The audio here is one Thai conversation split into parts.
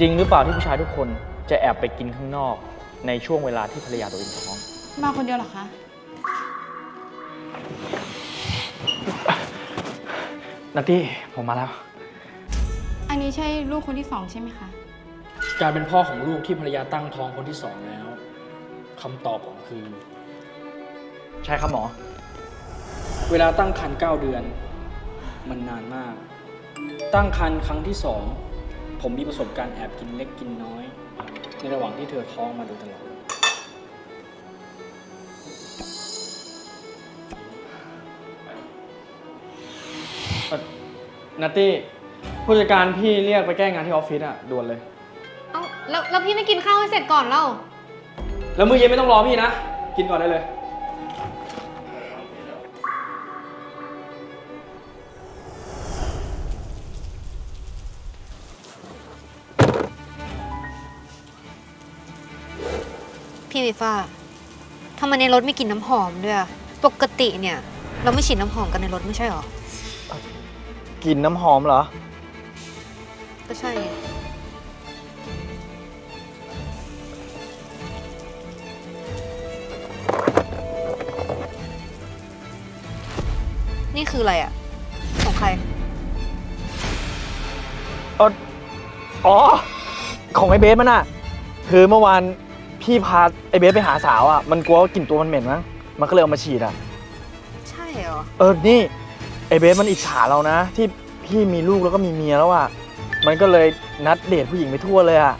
จริงหรือเปล่าที่ผู้ชายทุกคนจะแอบไปกินข้างนอก ในช่วงเวลาที่ภรรยาตัวเองท้อง มาคนเดียวเหรอคะ นัตตี้ผมมาแล้ว อันนี้ใช่ลูกคนที่สองใช่ไหมคะ การเป็นพ่อของลูกที่ภรรยาตั้งท้องคนที่สองแล้วคำตอบผมคือ ใช่ครับหมอ เวลาตั้งครรภ์9เดือน มันนานมาก ตั้งครรภ์ครั้งที่สอง ผมมีประสบการณ์แอบกินเล็กกินน้อย ในระหว่างที่เธอท้องมาโดยตลอด นัตตี้ผู้จัดการพี่เรียกไปแก้งานที่ออฟฟิศอะด่วนเลย เอ้าแล้วแล้วพี่ไม่กินข้าวให้เสร็จก่อนเล่า แล้วมื้อเย็นไม่ต้องรอพี่นะ กินก่อนได้เลย พี่วิฟ้าทำไมในรถไม่กินน้ำหอมด้วยอะปกติเนี่ย เราไม่ฉีดน้ำหอมกันในรถไม่ใช่หรอกินน้ำหอมเหรอ ก็ใช่ไงนี่คืออะไรอะของใครเอออ๋อ ของไอเบสมันอะคือเมื่อวาน พี่พาไอเบสไปหาสาวอะมันกลัวว่ากลิ่นตัวมันเหม็นมั้งมันก็เลยเอามาฉีดอะใช่เหรอ เออ นี่ไอเบสมันอิจฉาเรานะ ที่พี่มีลูกแล้วก็มีเมียแล้วอะมันก็เลยนัดเดทผู้หญิงไปทั่วเลยอะ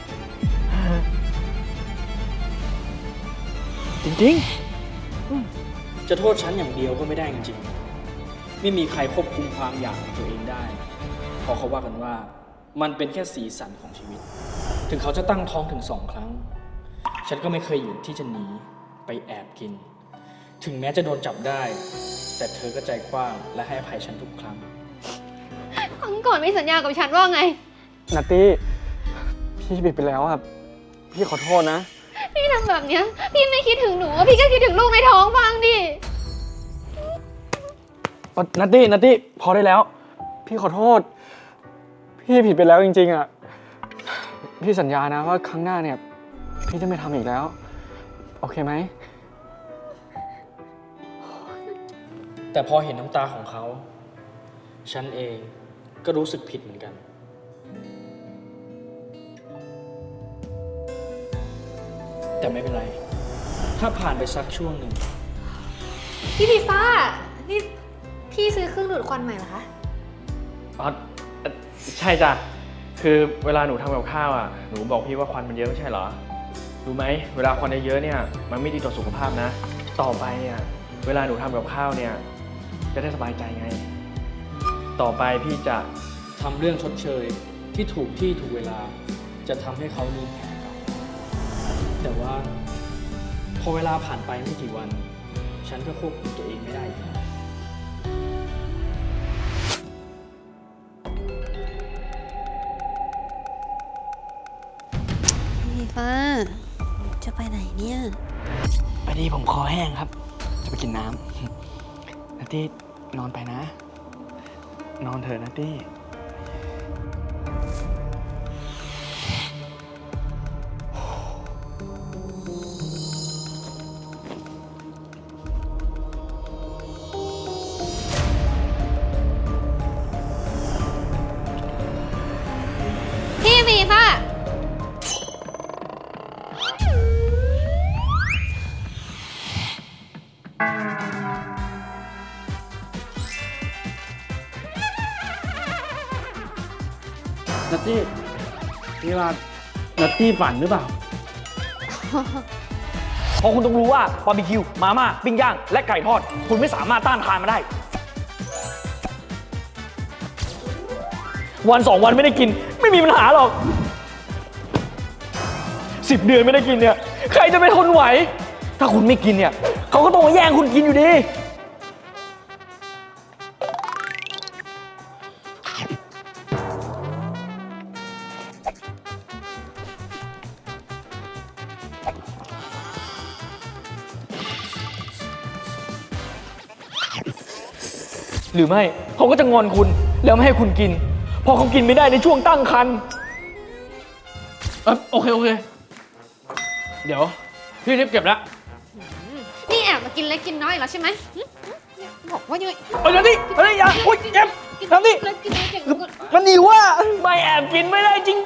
จริงจะโทษฉันอย่างเดียวก็ไม่ได้จริงๆ ไม่มีใครควบคุมความอยากของตัวเองได้เพราะเขาว่ากันว่า มันเป็นแค่สีสันของชีวิต ถึงเขาจะตั้งท้องถึงสองครั้ง ฉันก็ไม่เคยหยุดที่จะหนีไปแอบกิน ถึงแม้จะโดนจับได้ แต่เธอก็ใจกว้างและให้อภัยฉันทุกครั้ง ครั้งก่อนไม่สัญญากับฉันว่าไงๆนัตตี้พี่ผิดไปแล้วอะพี่ขอโทษนะ พี่ทำแบบเนี้ย พี่ไม่คิดถึงหนูอะพี่ก็คิดถึงลูกในท้องบ้างดิ นัตตี้นัตตี้พอได้แล้ว พี่ขอโทษ พี่ผิดไปแล้วจริงๆอะ พี่สัญญานะว่าครั้งหน้าเนี่ย พี่จะไม่ทำอีกแล้ว โอเคไหม แต่พอเห็นน้ำตาของเขา ฉันเองก็รู้สึกผิดเหมือนกัน แต่ไม่เป็นไร ถ้าผ่านไปสักช่วงหนึ่ง พี่พีฟ้า นี่พี่ซื้อเครื่องดูดควันใหม่เหรอคะ อ๋อเอ่อใช่จ้ะ คือเวลาหนูทำกับข้าวอะ หนูบอกพี่ว่าควันมันเยอะไม่ใช่เหรอ รู้ไหมเวลาควันเยอะๆเนี่ยมันไม่ดีต่อสุขภาพนะ ต่อไปเนี่ยเวลาหนูทำกับข้าวเนี่ยจะได้สบายใจไง ต่อไปพี่จะทำเรื่องชดเชยที่ถูกที่ถูกเวลา จะทำให้เขาลืมแผลเก่าแต่ว่า พอเวลาผ่านไปไม่กี่วัน ฉันก็ควบคุมตัวเองไม่ได้อีกแล้วพี่ฟ้า จะไปไหนเนี่ย พอดีผมคอแห้งครับ จะไปกินน้ำนัตตี้นอนไปนะ นอนเถอะนัตตี้ นัตตี้นี่ว่านัตตี้ฝันหรือเปล่า เพราะคุณต้องรู้ว่าบาร์บีคิว มาม่า ปิ้งย่าง และไก่ทอด คุณไม่สามารถต้านทานมาได้ วันสองวันไม่ได้กิน ไม่มีปัญหาหรอกสิบเดือนไม่ได้กินเนี่ย ใครจะไปทนไหว ถ้าคุณไม่กินเนี่ย เขาก็ต้องมาแย่งคุณกินอยู่ดี หรือไม่เขาก็จะงอนคุณแล้วไม่ให้คุณกินเพราะเขากินไม่ได้ในช่วงตั้งครรภ์เออโอเคโอเค เดี๋ยวพี่รีบเก็บแล้วนี่แอบมากินเล็กกินน้อยอีกแล้วใช่ไหมหึหึเนี่ยบอกว่ายังไงเฮ้ยนันนี่เฮ้ยอย่าโอ๊ยเจ็บกินนันนี่เล็กกินน้อยเก่งกว่า มันหิวอะไม่แอบกินไม่ได้จริง